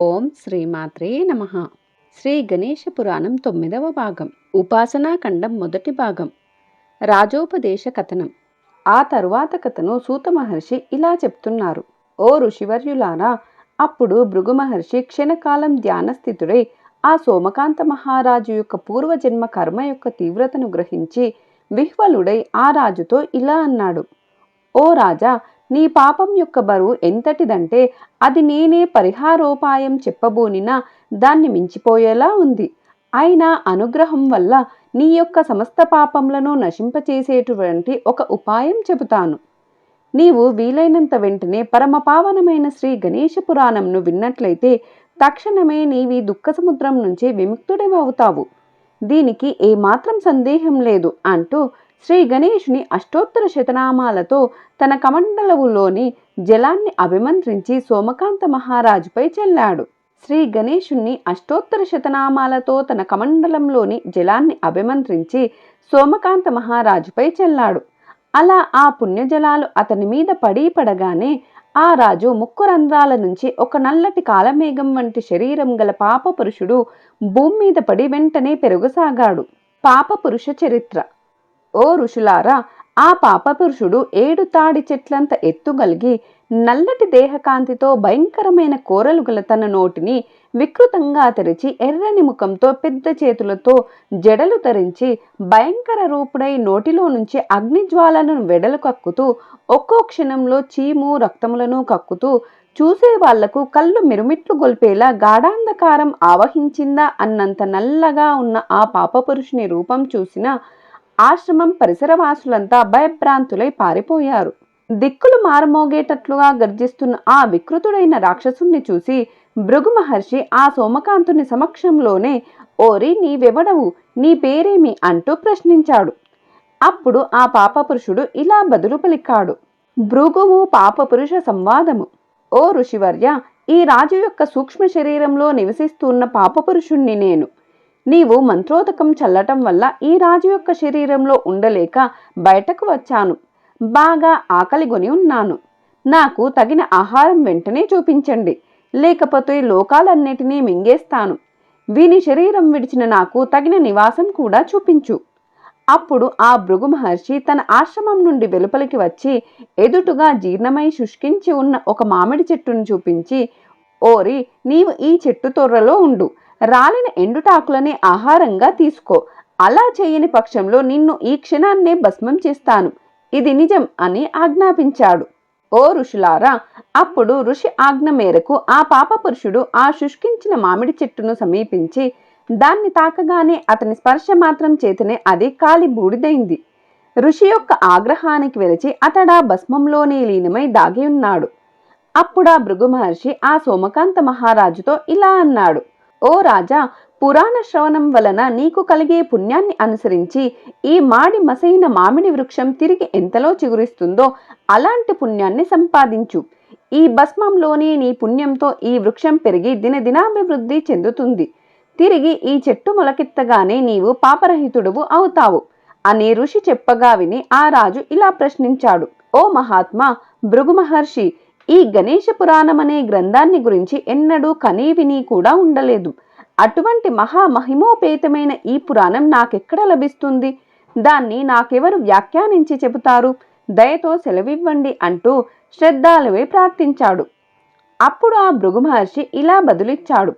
ఓం శ్రీమాత్రే నమ. శ్రీ గణేష పురాణం తొమ్మిదవ భాగం. ఉపాసనాఖండం మొదటి భాగం. రాజోపదేశ కథనం. ఆ తరువాత కథను సూత మహర్షి ఇలా చెప్తున్నారు. ఓ ఋషివర్యులారా అప్పుడు భృగు మహర్షి క్షణకాలం ధ్యానస్థితుడై ఆ సోమకాంత మహారాజు యొక్క పూర్వజన్మ కర్మ యొక్క తీవ్రతను గ్రహించి విహ్వలుడై ఆ రాజుతో ఇలా అన్నాడు. ఓ రాజా నీ పాపం యొక్క బరువు ఎంతటిదంటే అది నేనే పరిహారోపాయం చెప్పబోనినా దాన్ని మించిపోయేలా ఉంది. అయినా అనుగ్రహం వల్ల నీ యొక్క సమస్త పాపములను నశింపచేసేటువంటి ఒక ఉపాయం చెబుతాను. నీవు వీలైనంత వెంటనే పరమపావనమైన శ్రీ గణేష పురాణంను విన్నట్లయితే తక్షణమే నీవి దుఃఖ సముద్రం నుంచి విముక్తుడివవుతావు. దీనికి ఏమాత్రం సందేహం లేదు అంటూ శ్రీ గణేషుని అష్టోత్తర శతనామాలతో తన కమండలవులోని జలాన్ని అభిమంత్రించి సోమకాంత మహారాజుపై చెల్లాడు. శ్రీ గణేషుణ్ణి అష్టోత్తర శతనామాలతో తన కమండలంలోని జలాన్ని అభిమంత్రించి సోమకాంత మహారాజుపై చెల్లాడు. అలా ఆ పుణ్యజలాలు అతని మీద పడి పడగానే ఆ రాజు ముక్కు రంధ్రాల నుంచి ఒక నల్లటి కాలమేఘం వంటి శరీరం గల పాప పురుషుడు భూమి మీద పడి వెంటనే పెరుగసాగాడు పాప పురుష చరిత్ర. ఓ ఋషులారా ఆ పాపపురుషుడు ఏడు తాడి చెట్లంత ఎత్తుగలిగి నల్లటి దేహకాంతితో భయంకరమైన కోరలు గల తన నోటిని వికృతంగా తెరిచి ఎర్రని ముఖంతో పెద్ద చేతులతో జడలు ధరించి భయంకర రూపుడై నోటిలో నుంచి అగ్నిజ్వాలను వెడలు కక్కుతూ ఒక్కో క్షణంలో చీము రక్తములను కక్కుతూ చూసే వాళ్ళకు కళ్ళు మిరుమిట్లు గొల్పేలా గాఢాంధకారం ఆవహించిందా అన్నంత నల్లగా ఉన్న ఆ పాపపురుషుని రూపం చూసిన ఆశ్రమం పరిసరవాసులంతా భయభ్రాంతులై పారిపోయారు. దిక్కులు మారమోగేటట్లుగా గర్జిస్తున్న ఆ వికృతుడైన రాక్షసుణ్ణి చూసి భృగు మహర్షి ఆ సోమకాంతుని సమక్షంలోనే ఓరి నీవెవడవు? నీ పేరేమి? అంటూ ప్రశ్నించాడు. అప్పుడు ఆ పాపపురుషుడు ఇలా బదులు పలికాడు. భృగువు పాపపురుష సంవాదము. ఓ ఋషివర్య ఈ రాజు యొక్క సూక్ష్మ శరీరంలో నివసిస్తున్న పాపపురుషుణ్ణి నేను నీవు మంత్రోదకం చల్లటం వల్ల ఈ రాజు యొక్క శరీరంలో ఉండలేక బయటకు వచ్చాను. బాగా ఆకలిగొని ఉన్నాను. నాకు తగిన ఆహారం వెంటనే చూపించండి. లేకపోతే లోకాలన్నిటినీ మింగేస్తాను. వీని శరీరం విడిచిన నాకు తగిన నివాసం కూడా చూపించు. అప్పుడు ఆ భృగు మహర్షి తన ఆశ్రమం నుండి వెలుపలికి వచ్చి ఎదుటుగా జీర్ణమై శుష్కించి ఉన్న ఒక మామిడి చెట్టును చూపించి ఓరి నీవు ఈ చెట్టు తొర్రలో ఉండు. రాలిన ఎండుటాకులనే ఆహారంగా తీసుకో. అలా చేయని పక్షంలో నిన్ను ఈ క్షణాన్నే భస్మం చేస్తాను. ఇది నిజం అని ఆజ్ఞాపించాడు. ఓ ఋషులారా అప్పుడు ఋషి ఆజ్ఞ మేరకు ఆ పాపపురుషుడు ఆ శుష్కించిన మామిడి చెట్టును సమీపించి దాన్ని తాకగానే అతని స్పర్శ మాత్రం చేతనే అది కాలి బూడిదైంది. ఋషి యొక్క ఆగ్రహానికి వెలిచి అతడా భస్మంలోనే లీనమై దాగి ఉన్నాడు. అప్పుడా భృగు మహర్షి ఆ సోమకాంత మహారాజుతో ఇలా అన్నాడు. ఓ రాజా పురాణ శ్రవణం వలన నీకు కలిగే పుణ్యాన్ని అనుసరించి ఈ మాడి మసైన మామిడి వృక్షం తిరిగి ఎంతలో చిగురిస్తుందో అలాంటి పుణ్యాన్ని సంపాదించు. ఈ భస్మంలోని నీ పుణ్యంతో ఈ వృక్షం పెరిగి దినదినాభివృద్ధి చెందుతుంది. తిరిగి ఈ చెట్టు మొలకెత్తగానే నీవు పాపరహితుడువు అవుతావు. అని ఋషి చెప్పగా విని ఆ రాజు ఇలా ప్రశ్నించాడు. ఓ మహాత్మా భృగు మహర్షి ఈ గణేష పురాణం అనే గ్రంథాన్ని గురించి ఎన్నడూ కనీవిని కూడా ఉండలేదు. అటువంటి మహామహిమోపేతమైన ఈ పురాణం నాకెక్కడ లభిస్తుంది? దాన్ని నాకెవరు వ్యాఖ్యానించి చెబుతారు? దయతో సెలవివ్వండి అంటూ శ్రద్ధాలువే ప్రార్థించాడు. అప్పుడు ఆ భృగు మహర్షి ఇలా బదులిచ్చాడు.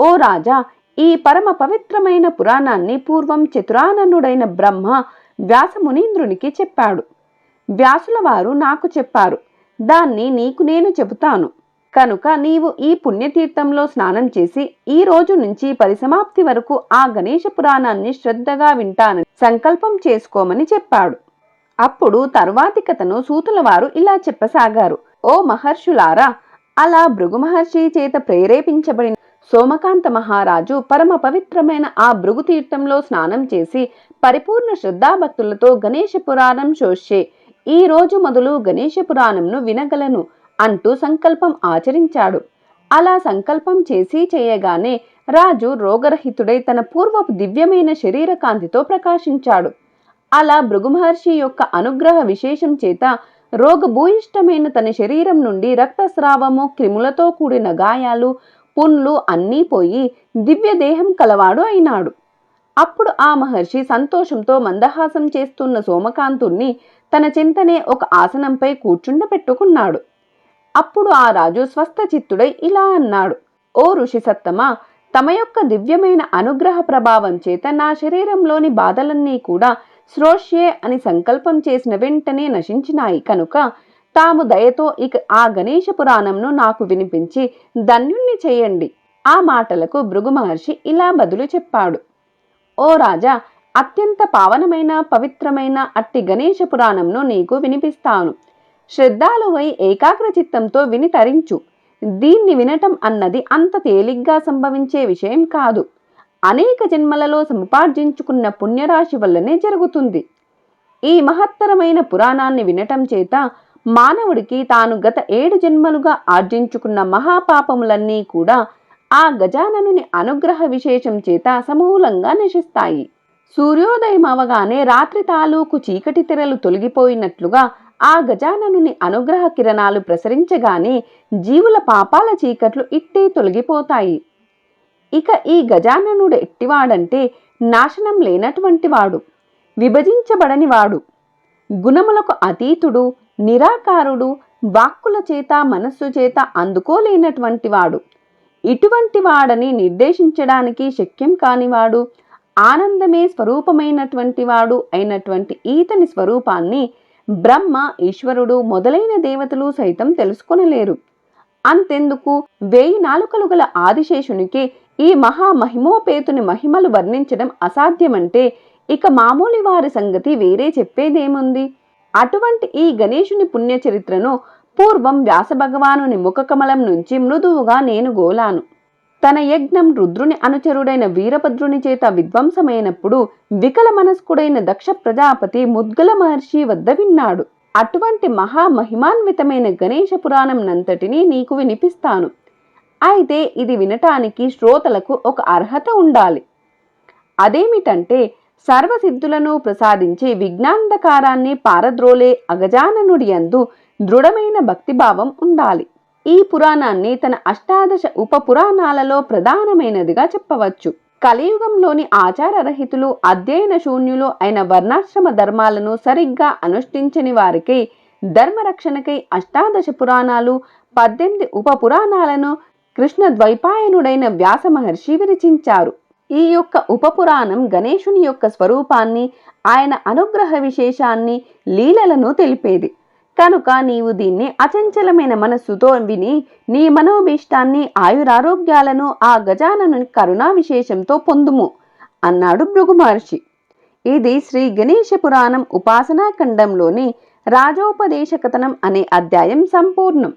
ఓ రాజా ఈ పరమ పవిత్రమైన పురాణాన్ని పూర్వం చతురాననుడైన బ్రహ్మ వ్యాసమునీంద్రునికి చెప్పాడు. వ్యాసుల వారు నాకు చెప్పారు. దాన్ని నీకు నేను చెబుతాను. కనుక నీవు ఈ పుణ్యతీర్థంలో స్నానం చేసి ఈ రోజు నుంచి పరిసమాప్తి వరకు ఆ గణేష పురాణాన్ని శ్రద్ధగా వింటానని సంకల్పం చేసుకోమని చెప్పాడు. అప్పుడు తర్వాతి కథను సూతుల వారు ఇలా చెప్పసాగారు. ఓ మహర్షులారా అలా భృగు మహర్షి చేత ప్రేరేపించబడిన సోమకాంత మహారాజు పరమ పవిత్రమైన ఆ భృగు తీర్థంలో స్నానం చేసి పరిపూర్ణ శ్రద్ధాభక్తులతో గణేష పురాణం శోష్యే. ఈ రోజు మొదలు గణేష పురాణంను వినగలను అంటూ సంకల్పం ఆచరించాడు. అలా సంకల్పం చేసి చేయగానే రాజు రోగరహితుడై తన పూర్వపు దివ్యమైన శరీర కాంతితో ప్రకాశించాడు. అలా భృగు మహర్షి యొక్క అనుగ్రహ విశేషం చేత రోగభూయిష్టమైన తన శరీరం నుండి రక్తస్రావము క్రిములతో కూడిన గాయాలు పుండ్లు అన్నీ పోయి దివ్యదేహం కలవాడు అయినాడు. అప్పుడు ఆ మహర్షి సంతోషంతో మందహాసం చేస్తున్న సోమకాంతుణ్ణి తన చింతనే ఒక ఆసనంపై కూర్చుండపెట్టుకున్నాడు అప్పుడు ఆ రాజు స్వస్థ చిత్తుడై ఇలా అన్నాడు ఓ ఋషిసత్తమా తమ యొక్క దివ్యమైన అనుగ్రహ ప్రభావం చేత నా శరీరంలోని బాధలన్నీ కూడా శ్రోష్యే అని సంకల్పం చేసిన వెంటనే నశించినాయి. కనుక తాము దయతో ఇక ఆ గణేష పురాణంను నాకు వినిపించి ధన్యుణ్ణి చేయండి. ఆ మాటలకు భృగు మహర్షి ఇలా బదులు చెప్పాడు ఓ రాజా అత్యంత పావనమైన పవిత్రమైన అట్టి గణేష పురాణంను నీకు వినిపిస్తాను. శ్రద్ధాలువై ఏకాగ్ర చిత్తంతో విని తరించు. దీన్ని వినటం అన్నది అంత తేలిగ్గా సంభవించే విషయం కాదు. అనేక జన్మలలో సముపార్జించుకున్న పుణ్యరాశి వల్లనే జరుగుతుంది. ఈ మహత్తరమైన పురాణాన్ని వినటం చేత మానవుడికి తాను గత ఏడు జన్మలుగా ఆర్జించుకున్న మహాపాపములన్నీ కూడా ఆ గజాననుని అనుగ్రహ విశేషం చేత సమూలంగా నశిస్తాయి. సూర్యోదయం అవగానే రాత్రి తాలూకు చీకటి తెరలు తొలగిపోయినట్లుగా ఆ గజాననుని అనుగ్రహ కిరణాలు ప్రసరించగానే జీవుల పాపాల చీకట్లు ఇట్టే తొలగిపోతాయి. ఇక ఈ గజాననుడు ఎట్టివాడంటే నాశనం లేనటువంటి వాడు విభజించబడని వాడు. గుణములకు అతీతుడు నిరాకారుడు వాక్కుల చేత మనస్సు చేత అందుకోలేనటువంటి వాడు. ఇటువంటి వాడని నిర్దేశించడానికి శక్యం కానివాడు ఆనందమే స్వరూపమైనటువంటి వాడు అయినటువంటి ఈతని స్వరూపాన్ని బ్రహ్మ ఈశ్వరుడు మొదలైన దేవతలు సైతం తెలుసుకొనలేరు. అంతెందుకు? వేయి నాలుకలు గల ఆదిశేషునికి ఈ మహామహిమోపేతుని మహిమలు వర్ణించడం అసాధ్యమంటే ఇక మామూలి వారి సంగతి వేరే చెప్పేదేముంది? అటువంటి ఈ గణేశుని పుణ్యచరిత్రను పూర్వం వ్యాసభగవానుని ముఖకమలం నుంచి మృదువుగా నేను గోలాను. తన యజ్ఞం రుద్రుని అనుచరుడైన వీరభద్రుని చేత విధ్వంసమైనప్పుడు వికల మనస్కుడైన దక్ష ప్రజాపతి ముద్గల మహర్షి వద్ద విన్నాడు. అటువంటి మహామహిమాన్వితమైన గణేష పురాణం నంతటినీ నీకు వినిపిస్తాను. అయితే ఇది వినటానికి శ్రోతలకు ఒక అర్హత ఉండాలి. అదేమిటంటే సర్వసిద్ధులను ప్రసాదించి విజ్ఞాంధకారాన్ని పారద్రోలే అగజాననుడి యందు దృఢమైన భక్తిభావం ఉండాలి. ఈ పురాణాన్ని తన అష్టాదశ ఉప పురాణాలలో ప్రధానమైనదిగా చెప్పవచ్చు. కలియుగంలోని ఆచారరహితులు అధ్యయన శూన్యులు అయిన వర్ణాశ్రమ ధర్మాలను సరిగ్గా అనుష్ఠించని వారికి ధర్మరక్షణకై అష్టాదశ పురాణాలు పద్దెనిమిది ఉప పురాణాలను కృష్ణ ద్వైపాయనుడైన వ్యాస మహర్షి విరచించారు. ఈ యొక్క ఉపపురాణం గణేశుని యొక్క స్వరూపాన్ని ఆయన అనుగ్రహ విశేషాన్ని లీలలను తెలిపేది. కనుక నీవు దీన్ని అచంచలమైన మనస్సుతో విని నీ మనోభీష్టాన్ని ఆయురారోగ్యాలను ఆ గజానను కరుణా విశేషంతో పొందుము అన్నాడు భృగు మహర్షి ఇది శ్రీ గణేశ పురాణం ఉపాసనా ఖండంలోని రాజోపదేశ కథనం అనే అధ్యాయం సంపూర్ణం.